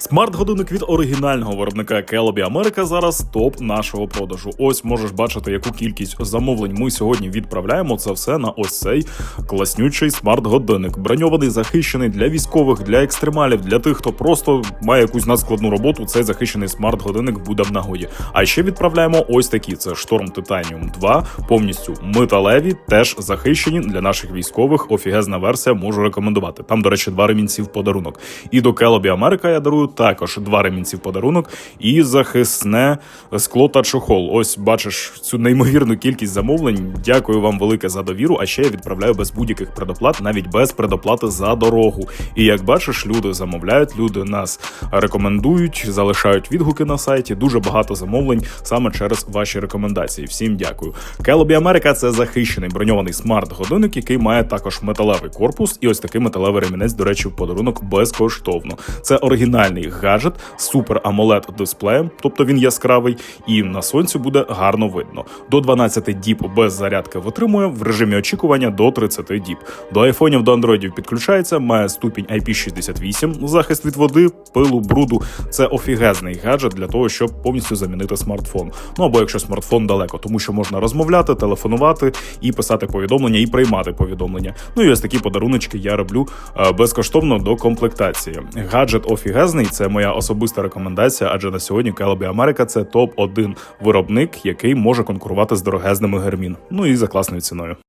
Смарт-годинник від оригінального виробника Келобі Америка зараз топ нашого продажу. Ось можеш бачити, яку кількість замовлень ми сьогодні відправляємо. Це все на ось цей класнючий смарт-годинник. Броньований, захищений для військових, для екстремалів, для тих, хто просто має якусь надскладну роботу. Цей захищений смарт-годинник буде в нагоді. А ще відправляємо ось такі: це Шторм Titanium 2, повністю металеві, теж захищені для наших військових. Офігезна версія можу рекомендувати. Там, до речі, два ремінці в подарунок. І до Келобі Америка я дарую також два ремінці в подарунок і захисне скло та чохол. Ось бачиш цю неймовірну кількість замовлень. Дякую вам велике за довіру. А ще я відправляю без будь-яких предоплат, навіть без предоплати за дорогу. І як бачиш, люди замовляють, люди нас рекомендують, залишають відгуки на сайті. Дуже багато замовлень саме через ваші рекомендації. Всім дякую. Келобі Америка це захищений броньований смарт-годинник, який має також металевий корпус, і ось такий металевий ремінець, до речі, в подарунок безкоштовно. Це оригінальний гаджет з супер amoled дисплеєм, тобто він яскравий, і на сонці буде гарно видно. До 12 діб без зарядки витримує в режимі очікування до 30 діб. До айфонів до андроїдів підключається, має ступінь IP68, захист від води, пилу, бруду. Це офігезний гаджет для того, щоб повністю замінити смартфон. Ну або якщо смартфон далеко, тому що можна розмовляти, телефонувати і писати повідомлення, і приймати повідомлення. Ну і ось такі подаруночки я роблю е, безкоштовно до комплектації. Гаджет офігезний це моя особиста рекомендація, адже на сьогодні Келебі Америка це топ 1 виробник, який може конкурувати з дорогезними Гермін. Ну і за класною ціною.